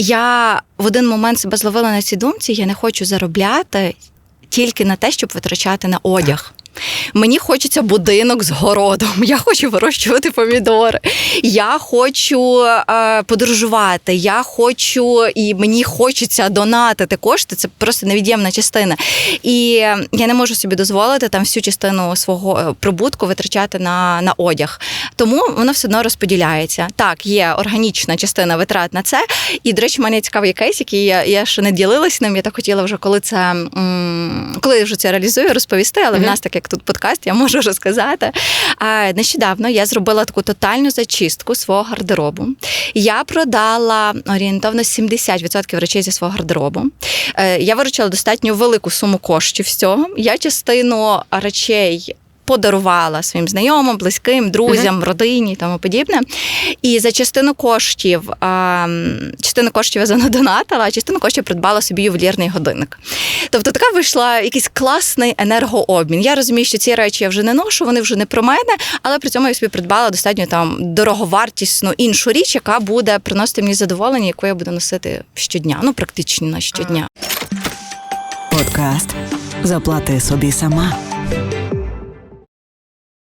я в один момент себе зловила на цій думці, я не хочу заробляти тільки на те, щоб витрачати на одяг. Мені хочеться будинок з городом. Я хочу вирощувати помідори. Я хочу е, подорожувати. Я хочу і мені хочеться донатити кошти. Це просто невід'ємна частина. І я не можу собі дозволити там всю частину свого е, прибутку витрачати на, на одяг. Тому воно все одно розподіляється. Так, є органічна частина витрат на це. І, до речі, в мене є цікавий кейс, який я, я ще не ділилась ним. Я так хотіла вже, коли це м, коли я вже це реалізую, розповісти. Але в нас, так як тут подкаст, я можу розказати. А, нещодавно я зробила таку тотальну зачистку свого гардеробу. Я продала орієнтовно 70% речей зі свого гардеробу. Е, Я виручила достатньо велику суму коштів з цього. Я частину речей. Подарувала своїм знайомим, близьким, друзям, родині і тому подібне. І за частину коштів, а, частину коштів я занадонатила, а частину коштів придбала собі ювелірний годинник. Тобто така вийшла якийсь класний енергообмін. Я розумію, що ці речі я вже не ношу, вони вже не про мене, але при цьому я собі придбала достатньо там дороговартісну іншу річ, яка буде приносити мені задоволення, яку я буду носити щодня. Ну практично щодня. Подкаст Заплати собі сама